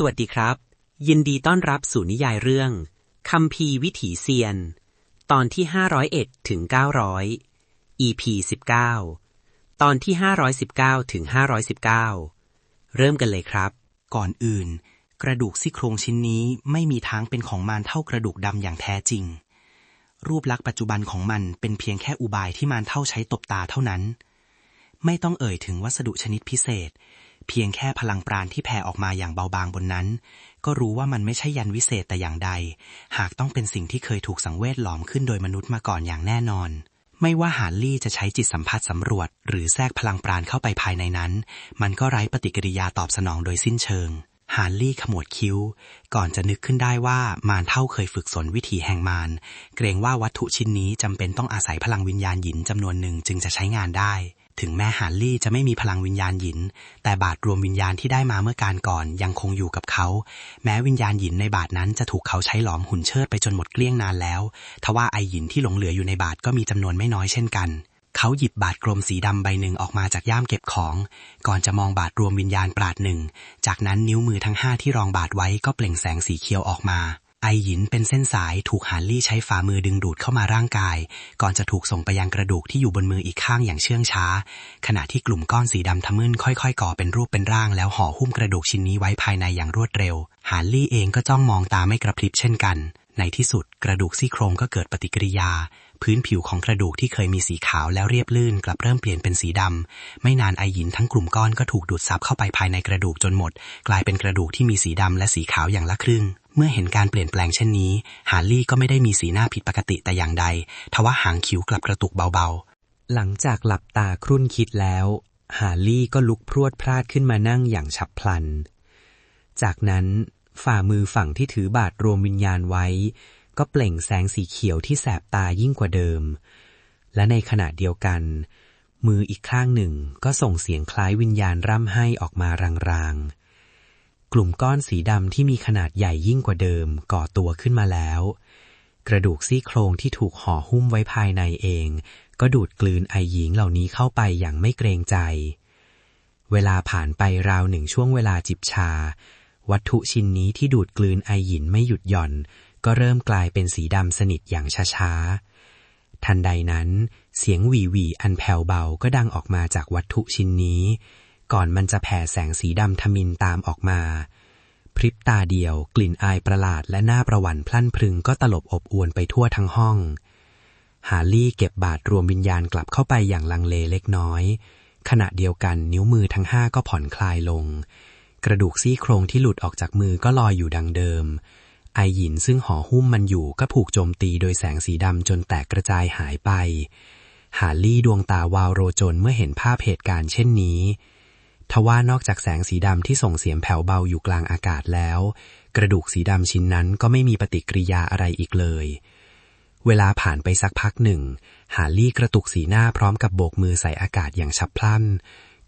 สวัสดีครับ ยินดีต้อนรับสู่นิยายเรื่องคัมภีวิถีเซียน ตอนที่ 501ถึง900 EP 19 ตอนที่ 519ถึง519 เริ่มกันเลยครับ ก่อนอื่น กระดูกซี่โครงชิ้นนี้ไม่มีทางเป็นของมารเท่ากระดูกดำอย่างแท้จริง รูปลักษณ์ปัจจุบันของมันเป็นเพียงแค่อุบายที่มารเท่าใช้ตบตาเท่านั้น ไม่ต้องเอ่ยถึงวัสดุชนิดพิเศษ เพียงแค่พลังปราณที่แผ่ออกมาอย่างเบาบางบนนั้น ก็รู้ว่ามันไม่ใช่ยันวิเศษแต่อย่างใด หากต้องเป็นสิ่งที่เคยถูกสังเวชหลอมขึ้นโดยมนุษย์มาก่อนอย่างแน่นอน ไม่ว่าฮาร์ลี่จะใช้จิตสัมผัสสำรวจ หรือแทรกพลังปราณเข้าไปภายในนั้น มันก็ไร้ปฏิกิริยาตอบสนองโดยสิ้นเชิงฮาร์ลี่ขมวดคิ้ว ก่อนจะนึกขึ้นได้ว่ามารเท่าเคยฝึกสนวิถีแห่งมารเกรงว่าวัตถุชิ้นนี้จำเป็นต้องอาศัยพลังวิญญาณหยินจำนวนหนึ่งจึงจะใช้งานได้ ถึงแม้ฮาร์ลี่จะไม่มีพลังวิญญาณหยิน แต่บาทรวมวิญญาณที่ได้มาเมื่อการก่อนยังคงอยู่กับเขา แม้วิญญาณหยินในบาทนั้นจะถูกเขาใช้หลอมหุ่นเชิดไปจนหมดเกลี้ยงนานแล้ว ทว่าไอหยินที่หลงเหลืออยู่ในบาทก็มีจำนวนไม่น้อยเช่นกันเขาหยิบบาทกลมสีดำใบหนึ่งออกมาจากย่ามเก็บของ ก่อนจะมองบาทรวมวิญญาณปราดหนึ่ง จากนั้นนิ้วมือทั้งห้าที่รองบาทไว้ก็เปล่งแสงสีเขียวออกมา ไอหยินเป็นเส้นสายถูกฮาร์ลี่ใช้ฝ่ามือดึงดูดเข้ามาร่างกาย ก่อนจะถูกส่งไปยังกระดูกที่อยู่บนมืออีกข้างอย่างเชื่องช้า ขณะที่กลุ่มก้อนสีดำทะมึนค่อยๆ ก่อเป็นรูปเป็นร่างแล้วห่อหุ้มกระดูกชิ้นนี้ไว้ภายในอย่างรวดเร็ว ฮาร์ลี่เองก็จ้องมองตาไม่กระพริบเช่นกัน ในที่สุดกระดูกซี่โครงก็เกิดปฏิกิริยา พื้นผิวของกระดูกที่เคยมีสีขาวแล้วเรียบลื่นกลับเริ่มเปลี่ยนเป็นสีดำ ไม่นานไอหินทั้งกลุ่มก้อนก็ถูกดูดซับเข้าไปภายในกระดูกจนหมด กลายเป็นกระดูกที่มีสีดำและสีขาวอย่างละครึ่ง เมื่อเห็นการเปลี่ยนแปลงเช่นนี้ ฮาร์ลี่ก็ไม่ได้มีสีหน้าผิดปกติแต่อย่างใด ทว่าหางคิ้วกลับกระตุกเบาๆ หลังจากหลับตาครุ่นคิดแล้ว ฮาร์ลี่ก็ลุกพรวดพลาดขึ้นมานั่งอย่างฉับพลัน จากนั้นฝ่ามือฝั่งที่ถือบาทรวมวิญญาณไว้ ก็เปล่งแสงสีเขียวที่แสบตายิ่งกว่าเดิม และในขณะเดียวกัน มืออีกข้างหนึ่งก็ส่งเสียงคล้ายวิญญาณร่ำไห้ออกมารางๆ กลุ่มก้อนสีดำที่มีขนาดใหญ่ยิ่งกว่าเดิมก่อตัวขึ้นมาแล้ว กระดูกซี่โครงที่ถูกห่อหุ้มไว้ภายในเอง ก็ดูดกลืนไอหญิงเหล่านี้เข้าไปอย่างไม่เกรงใจ เวลาผ่านไปราวหนึ่งช่วงเวลาจิบชา วัตถุชิ้นนี้ที่ดูดกลืนไอหยินไม่หยุดหย่อน ก็เริ่มกลายเป็นสีดำสนิทอย่างช้าๆ ทันใดนั้นเสียงหวีหวีอันแผ่วเบาก็ดังออกมาจากวัตถุชิ้นนี้ ก่อนมันจะแผ่แสงสีดำทมินตามออกมา พริบตาเดียวกลิ่นอายประหลาดและหน้าประวันพลั่นพรึงก็ตลบอบอวนไปทั่วทั้งห้อง ฮาร์ลี่เก็บบาทรวมวิญญาณกลับเข้าไปอย่างลังเลเล็กน้อย ขณะเดียวกันนิ้วมือทั้งห้าก็ผ่อนคลายลง กระดูกซี่โครงที่หลุดออกจากมือก็ลอยอยู่ดังเดิม ไอหยินซึ่งห่อหุ้มมันอยู่ก็ผูกโจมตีโดยแสงสีดำจนแตกกระจายหายไปฮาร์ลี่ดวงตาวาวโรจนเมื่อเห็นภาพเหตุการณ์เช่นนี้ ทว่านอกจากแสงสีดำที่ส่งเสียงแผ่วเบาอยู่กลางอากาศแล้ว กระดูกสีดำชิ้นนั้นก็ไม่มีปฏิกิริยาอะไรอีกเลย เวลาผ่านไปสักพักหนึ่งฮาร์ลี่กระตุกสีหน้าพร้อมกับโบกมือใส่อากาศอย่างฉับพลัน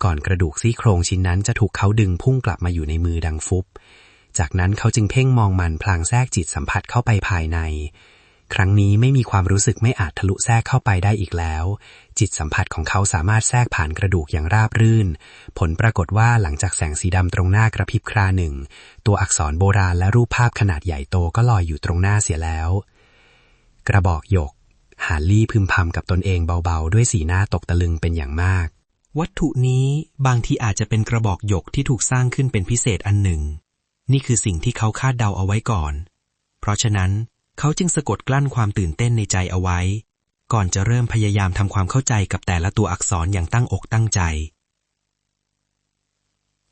ก่อนกระดูกซี่โครงชิ้นนั้นจะถูกเขาดึงพุ่งกลับมาอยู่ในมือดังฟุบ จากนั้นเขาจึงเพ่งมองมันพลางแทรกจิตสัมผัสเข้าไปภายใน ครั้งนี้ไม่มีความรู้สึกไม่อาจทะลุแทรกเข้าไปได้อีกแล้ว จิตสัมผัสของเขาสามารถแทรกผ่านกระดูกอย่างราบรื่น ผลปรากฏว่าหลังจากแสงสีดำตรงหน้ากระพริบคราหนึ่ง ตัวอักษรโบราณและรูปภาพขนาดใหญ่โตก็ลอยอยู่ตรงหน้าเสียแล้ว กระบอกหยกฮาลี่พึมพำกับตนเองเบาๆ ด้วยสีหน้าตกตะลึงเป็นอย่างมากวัตถุนี้บางทีอาจจะเป็นกระบอกหยกที่ถูกสร้างขึ้นเป็นพิเศษอันหนึ่ง นี่คือสิ่งที่เขาคาดเดาเอาไว้ก่อน เพราะฉะนั้นเขาจึงสะกดกลั้นความตื่นเต้นในใจเอาไว้ ก่อนจะเริ่มพยายามทำความเข้าใจกับแต่ละตัวอักษรอย่างตั้งอกตั้งใจ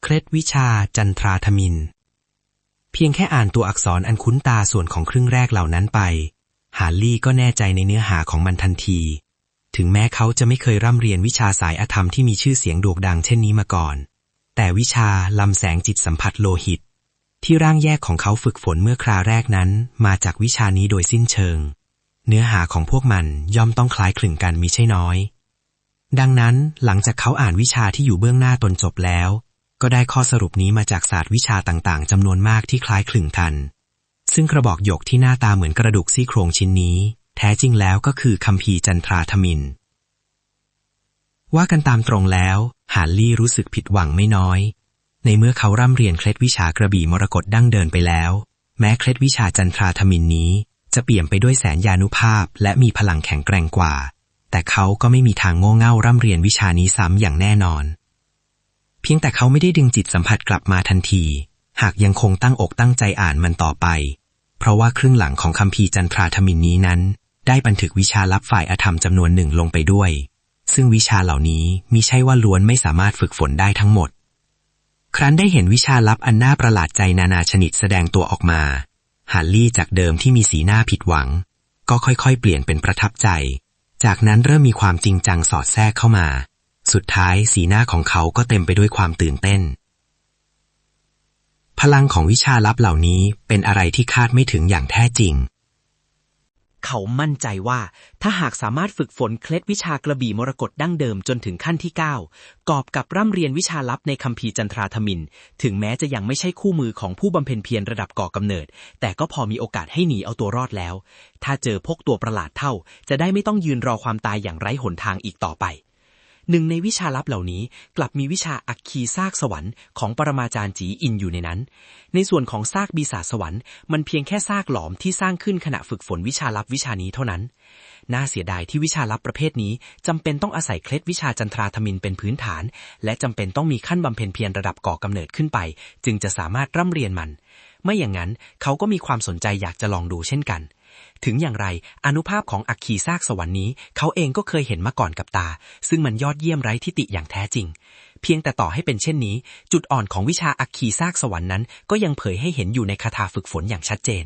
เคล็ดวิชาจันทราธมิน เพียงแค่อ่านตัวอักษรอันคุ้นตาส่วนของครึ่งแรกเหล่านั้นไป ฮาร์ลี่ก็แน่ใจในเนื้อหาของมันทันที ถึงแม้เขาจะไม่เคยร่ำเรียนวิชาสายอธรรมที่มีชื่อเสียงโด่งดังเช่นนี้มาก่อน แต่วิชาลำแสงจิตสัมผัสโลหิต ที่ร่างแยกของเขาฝึกฝนเมื่อคราแรกนั้น มาจากวิชานี้โดยสิ้นเชิง เนื้อหาของพวกมันย่อมต้องคล้ายคลึงกันมิใช่น้อย ดังนั้นหลังจากเขาอ่านวิชาที่อยู่เบื้องหน้าตนจบแล้ว ก็ได้ข้อสรุปนี้มาจากศาสตร์วิชาต่างๆจำนวนมากที่คล้ายคลึงกัน ซึ่งกระบอกหยกที่หน้าตาเหมือนกระดูกซี่โครงชิ้นนี้ แท้จริงแล้วก็คือคัมภีร์จันทราธมินว่ากันตามตรงแล้วฮาร์ลี่รู้สึกผิดหวังไม่น้อย ในเมื่อเขาร่ำเรียนเคล็ดวิชากระบี่มรกตดั้งเดินไปแล้ว แม้เคล็ดวิชาจันทราธมินนี้ จะเปี่ยมไปด้วยแสนยานุภาพ และมีพลังแข็งแกร่งกว่า แต่เขาก็ไม่มีทางโง่เง่าร่ำเรียนวิชานี้ซ้ำอย่างแน่นอน เพียงแต่เขาไม่ได้ดึงจิตสัมผัสกลับมาทันที หากยังคงตั้งอกตั้งใจอ่านมันต่อไป เพราะว่าครึ่งหลังของคัมภีจันทราธมินนี้นั้น ได้บันทึกวิชาลับฝ่ายอธรรมจำนวนหนึ่งลงไปด้วย ซึ่งวิชาเหล่านี้มิใช่ว่าล้วนไม่สามารถฝึกฝนได้ทั้งหมด ครั้นได้เห็นวิชาลับอันน่าประหลาดใจนานาชนิดแสดงตัวออกมา ฮันลี่จากเดิมที่มีสีหน้าผิดหวัง ก็ค่อยๆ เปลี่ยนเป็นประทับใจ จากนั้นเริ่มมีความจริงจังสอดแทรกเข้ามา สุดท้ายสีหน้าของเขาก็เต็มไปด้วยความตื่นเต้น พลังของวิชาลับเหล่านี้เป็นอะไรที่คาดไม่ถึงอย่างแท้จริง เขามั่นใจว่าถ้าหากสามารถฝึกฝนเคล็ดวิชากระบี่มรกตดั้งเดิมจนถึงขั้นที่ 9 กอบกับร่ำเรียนวิชาลับในคัมภีร์จันทราธมิน ถึงแม้จะยังไม่ใช่คู่มือของผู้บำเพ็ญเพียรระดับก่อกำเนิด แต่ก็พอมีโอกาสให้หนีเอาตัวรอดแล้ว ถ้าเจอพกตัวประหลาดเท่า จะได้ไม่ต้องยืนรอความตายอย่างไร้หนทางอีกต่อไป หนึ่งในวิชาลับเหล่านี้กลับมีวิชาอัคคีซากสวรรค์ของปรมาจารย์จีอินอยู่ในนั้น ในส่วนของซากปีศาจสวรรค์มันเพียงแค่ซากหลอมที่สร้างขึ้นขณะฝึกฝนวิชาลับวิชานี้เท่านั้น น่าเสียดายที่วิชาลับประเภทนี้จำเป็นต้องอาศัยเคล็ดวิชาจันทราธมินเป็นพื้นฐาน และจำเป็นต้องมีขั้นบำเพ็ญเพียรระดับก่อกำเนิดขึ้นไป จึงจะสามารถร่ำเรียนมัน ไม่อย่างนั้นเขาก็มีความสนใจอยากจะลองดูเช่นกัน ถึงอย่างไรอนุภาพของอัคคีซากสวรรค์นี้ เขาเองก็เคยเห็นมาก่อนกับตา ซึ่งมันยอดเยี่ยมไร้ทิติอย่างแท้จริง เพียงแต่ต่อให้เป็นเช่นนี้ จุดอ่อนของวิชาอัคคีซากสวรรค์นั้น ก็ยังเผยให้เห็นอยู่ในคาถาฝึกฝนอย่างชัดเจน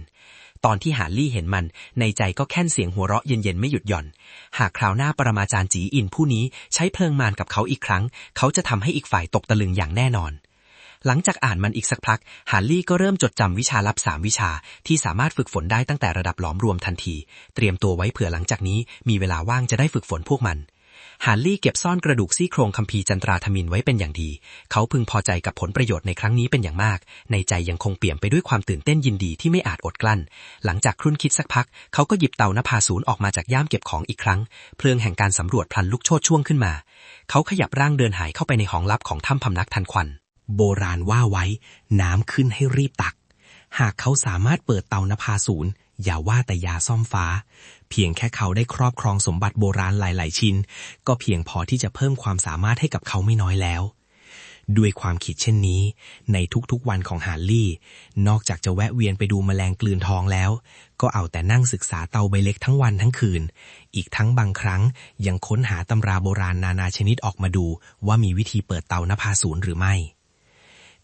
ตอนที่หาลี่เห็นมัน ในใจก็แค่นเสียงหัวเราะเย็นๆไม่หยุดหย่อน หากคราวหน้าปรมาจารย์จีอินผู้นี้ใช้เพลิงมารกับเขาอีกครั้ง เขาจะทำให้อีกฝ่ายตกตะลึงอย่างแน่นอน หลังจากอ่านมันอีกสักพัก ฮาร์ลี่ก็เริ่มจดจำวิชาลับสามวิชา ที่สามารถฝึกฝนได้ตั้งแต่ระดับหลอมรวมทันที เตรียมตัวไว้เผื่อหลังจากนี้ มีเวลาว่างจะได้ฝึกฝนพวกมันฮาร์ลี่เก็บซ่อนกระดูกซี่โครงคัมภีร์จันทราธมินไว้เป็นอย่างดี เขาพึงพอใจกับผลประโยชน์ในครั้งนี้เป็นอย่างมาก ในใจยังคงเปี่ยมไปด้วยความตื่นเต้นยินดีที่ไม่อาจอดกลั้น หลังจากครุ่นคิดสักพัก เขาก็หยิบเตานภาศูนย์ออกมาจากย่ามเก็บของอีกครั้ง เพลิงแห่งการสำรวจพลันลุกโชนช่วงขึ้นมา เขาขยับร่างเดินหายเข้าไปในห้องลับของถ้ำพำนักทันควัน โบราณว่าไว้ น้ำขึ้นให้รีบตัก หากเขาสามารถเปิดเตานภาศูนย์อย่าว่าแต่ยาซ่อมฟ้า เพียงแค่เขาได้ครอบครองสมบัติโบราณหลาย ๆ ชิ้น ก็เพียงพอที่จะเพิ่มความสามารถให้กับเขาไม่น้อยแล้ว ด้วยความคิดเช่นนี้ ในทุกๆวันของฮาร์ลี่ นอกจากจะแวะเวียนไปดูแมลงกลืนทองแล้ว ก็เอาแต่นั่งศึกษาเตาใบเล็กทั้งวันทั้งคืน อีกทั้งบางครั้งยังค้นหาตำราโบราณนานาชนิดออกมาดูว่ามีวิธีเปิดเตานภาศูนย์หรือไม่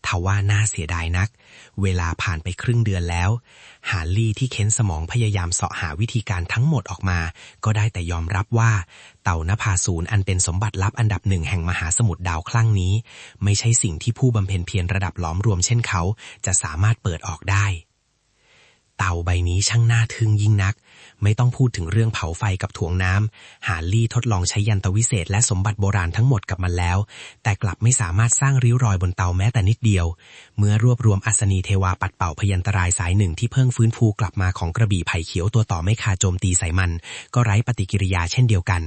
ทว่าน่าเสียดายนัก เวลาผ่านไปครึ่งเดือนแล้ว ฮาร์ลี่ที่เค้นสมองพยายามเสาะหาวิธีการทั้งหมดออกมา ก็ได้แต่ยอมรับว่า เต่านภาศูนย์อันเป็นสมบัติลับอันดับหนึ่งแห่งมหาสมุทรดาวคลั่งนี้ ไม่ใช่สิ่งที่ผู้บำเพ็ญเพียรระดับหล้อมรวมเช่นเขา จะสามารถเปิดออกได้ เต่าใบนี้ช่างน่าทึ่งยิ่งนัก ไม่ต้องพูดถึงเรื่องเผาไฟกับถ่วงน้ำฮาร์ลี่ทดลองใช้ยันตวิเศษและสมบัติโบราณทั้งหมดกับมันแล้ว แต่กลับไม่สามารถสร้างริ้วรอยบนเตาแม้แต่นิดเดียว เมื่อรวบรวมอัศนีเทวาปัดเป่าพยันตรายสายหนึ่งที่เพิ่งฟื้นฟูกลับมาของกระบี่ไผ่เขียวตัวต่อไม่คาโจมตีใส่มัน ก็ไร้ปฏิกิริยาเช่นเดียวกัน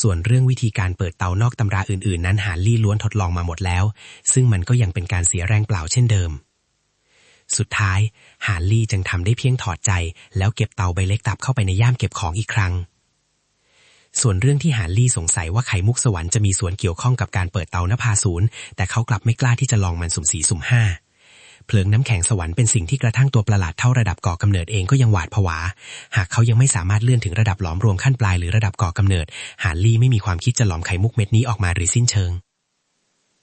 ส่วนเรื่องวิธีการเปิดเตานอกตำราอื่นๆ นั้นฮาร์ลี่ล้วนทดลองมาหมดแล้ว ซึ่งมันก็ยังเป็นการเสียแรงเปล่าเช่นเดิม สุดท้าย ฮาร์ลี่จึงทำได้เพียงถอดใจ แล้วเก็บเตาใบเล็กกลับเข้าไปในย่ามเก็บของอีกครั้ง ส่วนเรื่องที่ฮาร์ลี่สงสัยว่าไข่มุกสวรรค์จะมีส่วนเกี่ยวข้องกับการเปิดเตานภาศูนย์แต่เขากลับไม่กล้าที่จะลองมันสุ่มสี่สุ่มห้าเพลิงน้ำแข็งสวรรค์เป็นสิ่งที่กระทั่งตัวประหลาดเท่าระดับก่อกำเนิดเองก็ยังหวาดผวา หากเขายังไม่สามารถเลื่อนถึงระดับหลอมรวมขั้นปลายหรือระดับก่อกำเนิด ฮาร์ลี่ไม่มีความคิดจะหลอมไข่มุกเม็ดนี้ออกมาหรือสิ้นเชิง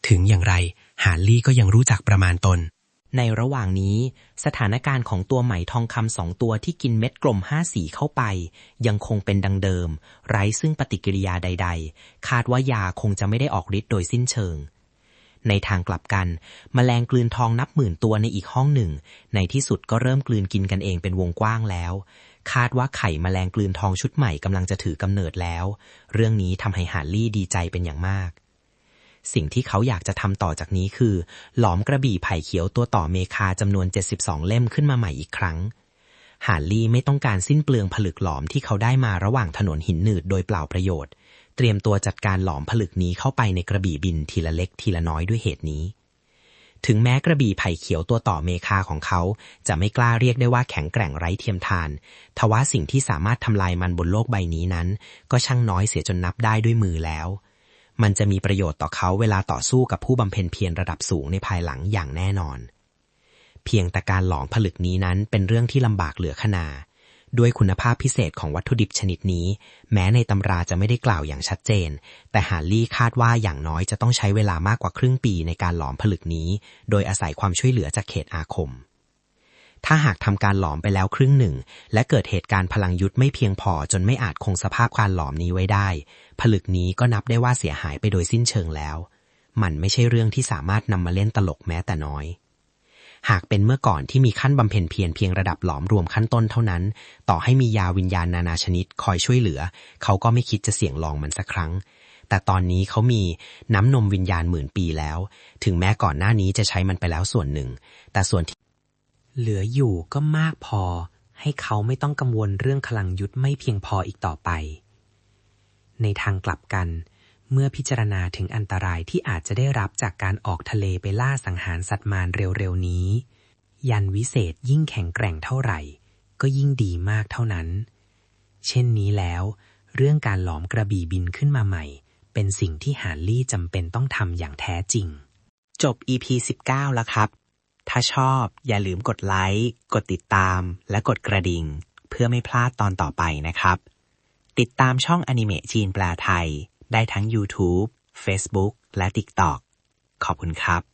ถึงอย่างไร ฮาร์ลี่ก็ยังรู้จักประมาณตน ในระหว่างนี้สถานการณ์ของตัวไหมทองคำสองตัวที่กินเม็ดกลมห้าสีเข้าไป ยังคงเป็นดังเดิม ไร้ซึ่งปฏิกิริยาใด ๆ คาดว่ายาคงจะไม่ได้ออกฤทธิ์โดยสิ้นเชิง ในทางกลับกันแมลงกลืนทองนับหมื่นตัวในอีกห้องหนึ่ง ในที่สุดก็เริ่มกลืนกินกันเองเป็นวงกว้างแล้ว คาดว่าไข่แมลงกลืนทองชุดใหม่กำลังจะถือกำเนิดแล้ว เรื่องนี้ทำให้ฮาร์ลี่ดีใจเป็นอย่างมาก สิ่งที่เขาอยากจะทำต่อจากนี้คือ หลอมกระบี่ไผ่เขียวตัวต่อเมคาจำนวน 72 เล่มขึ้นมาใหม่อีกครั้ง ฮาร์ลี่ไม่ต้องการสิ้นเปลืองผลึกหลอมที่เขาได้มาระหว่างถนนหินหนืดโดยเปล่าประโยชน์ เตรียมตัวจัดการหลอมผลึกนี้เข้าไปในกระบี่บินทีละเล็กทีละน้อยด้วยเหตุนี้ ถึงแม้กระบี่ไผ่เขียวตัวต่อเมคาของเขาจะไม่กล้าเรียกได้ว่าแข็งแกร่งไร้เทียมทาน ทว่าสิ่งที่สามารถทำลายมันบนโลกใบนี้นั้น ก็ช่างน้อยเสียจนนับได้ด้วยมือแล้ว มันจะมีประโยชน์ต่อเขาเวลาต่อสู้กับผู้บำเพ็ญเพียรระดับสูงในภายหลังอย่างแน่นอน เพียงแต่การหลอมผลึกนี้นั้นเป็นเรื่องที่ลำบากเหลือขนา ด้วยคุณภาพพิเศษของวัตถุดิบชนิดนี้ แม้ในตำราจะไม่ได้กล่าวอย่างชัดเจน แต่ฮาร์ลี่คาดว่าอย่างน้อยจะต้องใช้เวลามากกว่าครึ่งปีในการหลอมผลึกนี้ โดยอาศัยความช่วยเหลือจากเขตอาคม ถ้าหากทำการหลอมไปแล้วครึ่งหนึ่ง และเกิดเหตุการณ์พลังยุทธไม่เพียงพอจนไม่อาจคงสภาพการหลอมนี้ไว้ได้ ผลึกนี้ก็นับได้ว่าเสียหายไปโดยสิ้นเชิงแล้ว มันไม่ใช่เรื่องที่สามารถนำมาเล่นตลกแม้แต่น้อย หากเป็นเมื่อก่อนที่มีขั้นบำเพ็ญเพียรเพียงระดับหลอมรวมขั้นต้นเท่านั้น ต่อให้มียาวิญญาณนานาชนิดคอยช่วยเหลือ เขาก็ไม่คิดจะเสี่ยงลองมันสักครั้งแต่ตอนนี้เขามีน้ำนมวิญญาณหมื่นปีแล้ว ถึงแม้ก่อนหน้านี้จะใช้มันไปแล้วส่วนหนึ่ง แต่ส่วนที่ เหลืออยู่ก็มากพอ ให้เขาไม่ต้องกังวลเรื่องพลังยุทธไม่เพียงพออีกต่อไป ในทางกลับกัน เมื่อพิจารณาถึงอันตรายที่อาจจะได้รับจากการออกทะเลไปล่าสังหารสัตว์มารเร็วๆนี้ ยันวิเศษยิ่งแข็งแกร่งเท่าไหร่ ก็ยิ่งดีมากเท่านั้น เช่นนี้แล้ว เรื่องการหลอมกระบี่บินขึ้นมาใหม่ เป็นสิ่งที่ฮาร์ลี่จำเป็นต้องทำอย่างแท้จริง จบ EP 19 แล้วครับ ถ้าชอบอย่าลืมกดไลค์ กดติดตาม และกดกระดิ่ง เพื่อไม่พลาดตอนต่อไปนะครับ ติดตามช่องอนิเมะจีนแปลไทย ได้ทั้ง YouTube Facebook และ TikTok ขอบคุณครับ